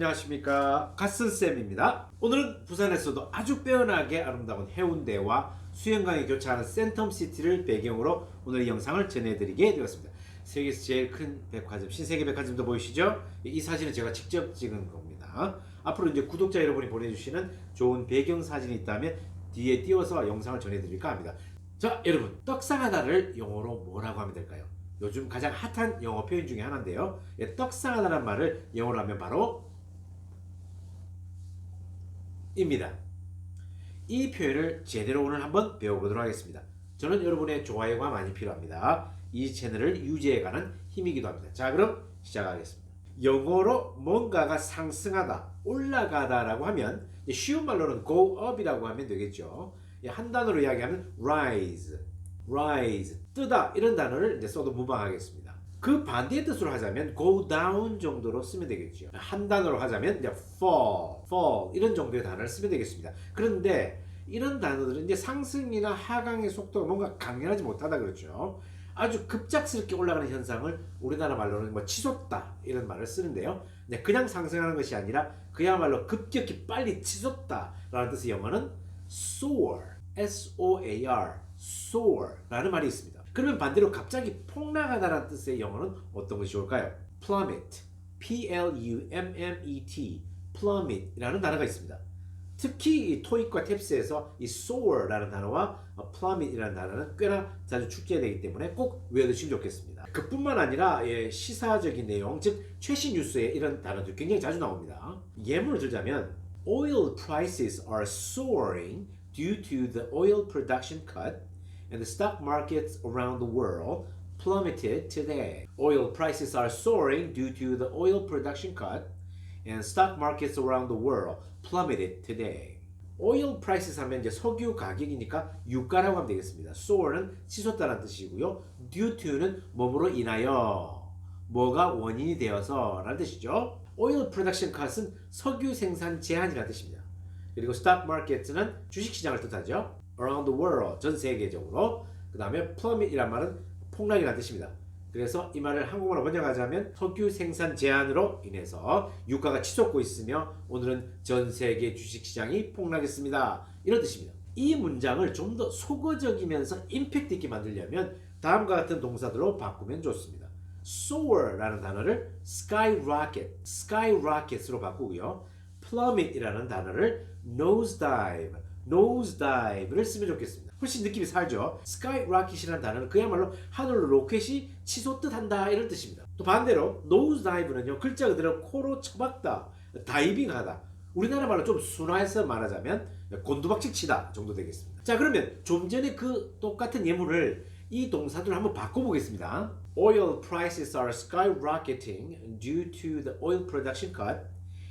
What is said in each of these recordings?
안녕하십니까 갓슨쌤입니다 오늘은 부산에서도 아주 빼어나게 아름다운 해운대와 수영강이 교차하는 센텀시티를 배경으로 오늘 이 영상을 전해드리게 되었습니다 세계에서 제일 큰 백화점 신세계 백화점도 보이시죠? 이 사진은 제가 직접 찍은 겁니다 앞으로 이제 구독자 여러분이 보내주시는 좋은 배경 사진이 있다면 뒤에 띄워서 영상을 전해드릴까 합니다 자 여러분 떡상하다를 영어로 뭐라고 하면 될까요? 요즘 가장 핫한 영어 표현 중에 하나인데요. 예, 떡상하다는 말을 영어로 하면 바로 입니다. 이 표현을 제대로 오늘 한번 배워보도록 하겠습니다. 저는 여러분의 좋아요가 많이 필요합니다. 이 채널을 유지해가는 힘이기도 합니다. 자, 그럼 시작하겠습니다. 영어로 뭔가가 상승하다, 올라가다 라고 하면 이제 쉬운 말로는 go up이라고 하면 되겠죠. 예, 한 단어로 이야기하면 rise, rise, 뜨다 이런 단어를 이제 써도 무방하겠습니다. 그 반대의 뜻으로 하자면 go down 정도로 쓰면 되겠죠. 한 단어로 하자면 이제 fall, fall 이런 정도의 단어를 쓰면 되겠습니다. 그런데 이런 단어들은 이제 상승이나 하강의 속도가 뭔가 강렬하지 못하다 그렇죠. 아주 급작스럽게 올라가는 현상을 우리나라 말로는 뭐 치솟다 이런 말을 쓰는데요. 네, 그냥 상승하는 것이 아니라 그야말로 급격히 빨리 치솟다라는 뜻의 영어는 soar, S-O-A-R, soar라는 말이 있습니다. 그러면 반대로 갑자기 폭락하다라는 뜻의 영어는 어떤 것이 좋을까요? plummet, P-L-U-M-M-E-T, plummet이라는 단어가 있습니다. 특히 이 토익과 탭스에서 이 soar라는 단어와 plummet이라는 단어는 꽤나 자주 출제되기 때문에 꼭 외워두시면 좋겠습니다. 그뿐만 아니라 예, 시사적인 내용, 즉 최신 뉴스에 이런 단어도 굉장히 자주 나옵니다. 예문을 들자면 Oil prices are soaring due to the oil production cut and the stock markets around the world plummeted today. Oil prices are soaring due to the oil production cut and stock markets around the world plummeted today. oil prices 하면 이제 석유 가격이니까 유가라고 하면 되겠습니다. soar는 치솟다는 뜻이고요. due to는 몸으로 인하여 뭐가 원인이 되어서 라는 뜻이죠. oil production cut은 석유 생산 제한이라는 뜻입니다. 그리고 stock market는 주식 시장을 뜻하죠. Around the world 전 세계적으로 그 다음에 plummet이란 말은 폭락이라는 뜻입니다. 그래서 이 말을 한국어로 번역하자면 석유 생산 제한으로 인해서 유가가 치솟고 있으며 오늘은 전 세계 주식 시장이 폭락했습니다. 이런 뜻입니다. 이 문장을 좀더 속어적이면서 임팩트 있게 만들려면 다음과 같은 동사들로 바꾸면 좋습니다. soar라는 단어를 skyrocket, skyrocket으로 바꾸고요. plummet이라는 단어를 nosedive, nosedive를 쓰면 좋겠습니다. 훨씬 느낌이 살죠. skyrocket이라는 단어는 그야말로 하늘로 로켓이 치솟듯 한다 이런 뜻입니다. 또 반대로 nosedive는요 글자 그대로 코로 처박다, 다이빙하다. 우리나라 말로 좀 순화해서 말하자면 곤두박질 치다 정도 되겠습니다. 자 그러면 좀 전에 그 똑같은 예문을 이 동사들을 한번 바꿔보겠습니다. Oil prices are skyrocketing due to the oil production cut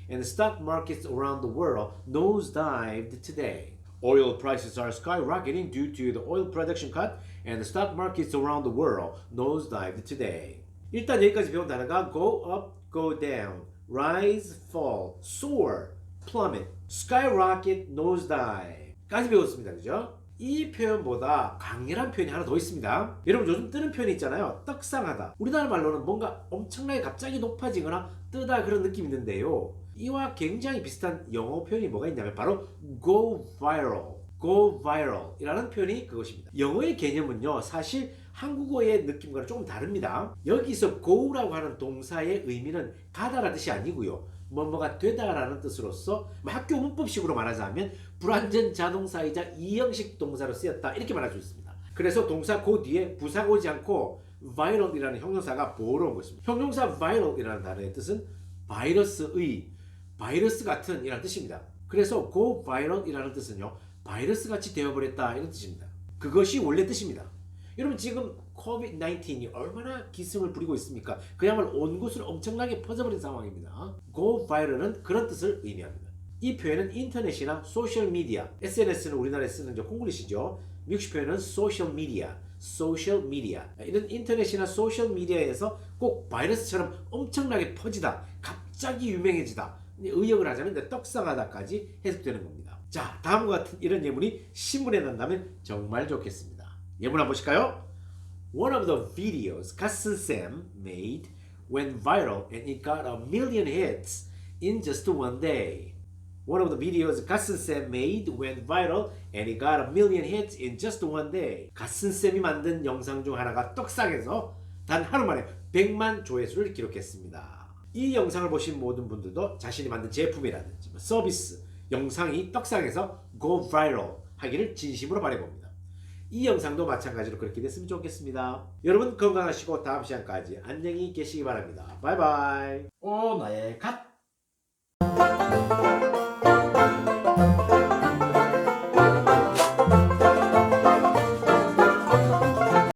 and the stock markets around the world nosedived today. Oil prices are skyrocketing due to the oil production cut and the stock markets around the world nosedived today. 일단 여기까지 배운 단어가 go up, go down, rise, fall, soar, plummet, skyrocket, nosedive 까지 배웠습니다. 그죠? 이 표현보다 강렬한 표현이 하나 더 있습니다. 여러분 요즘 뜨는 표현이 있잖아요. 떡상하다. 우리나라 말로는 뭔가 엄청나게 갑자기 높아지거나 뜨다 그런 느낌이 있는데요. 이와 굉장히 비슷한 영어 표현이 뭐가 있냐면 바로 go viral, go viral 이라는 표현이 그것입니다. 영어의 개념은요, 사실 한국어의 느낌과는 조금 다릅니다. 여기서 go라고 하는 동사의 의미는 가다라는 뜻이 아니고요. 뭐뭐가 되다라는 뜻으로서 뭐 학교 문법식으로 말하자면 불완전 자동사이자 이형식 동사로 쓰였다 이렇게 말할 수 있습니다. 그래서 동사 그 뒤에 부사가 오지 않고 viral이라는 형용사가 보러 온 것입니다. 형용사 viral이라는 단어의 뜻은 바이러스의 바이러스 같은 이라는 뜻입니다. 그래서 viral이라는 뜻은요 바이러스 같이 되어버렸다 이런 뜻입니다. 그것이 원래 뜻입니다. 여러분 지금 COVID-19이 얼마나 기승을 부리고 있습니까? 그야말로 온 곳을 엄청나게 퍼져버린 상황입니다. go viral은 그런 뜻을 의미합니다. 이 표현은 인터넷이나 소셜 미디어, SNS는 우리나라에 쓰는 저 콩글리시죠. 미국식 표현은 소셜 미디어, 소셜 미디어. 이런 인터넷이나 소셜 미디어에서 꼭 바이러스처럼 엄청나게 퍼지다, 갑자기 유명해지다. 의역을 하자면 떡상하다까지 해석되는 겁니다. 자, 다음과 같은 이런 예문이 신문에 난다면 정말 좋겠습니다. 예문 한번 보실까요? One of the videos Kassen Sam made went viral and it got a million hits in just one day. One of the videos 갓슨쌤 made went viral and it got a million hits in just one day. 갓슨쌤이 만든 영상 중 하나가 떡상해서 단 하루 만에 100만 조회수를 기록했습니다. 이 영상을 보신 모든 분들도 자신이 만든 제품이라든지 뭐 서비스, 영상이 떡상해서 go viral 하기를 진심으로 바라봅니다. 이 영상도 마찬가지로 그렇게 됐으면 좋겠습니다. 여러분 건강하시고 다음 시간까지 안녕히 계시기 바랍니다. 바이바이. 오 나의 갓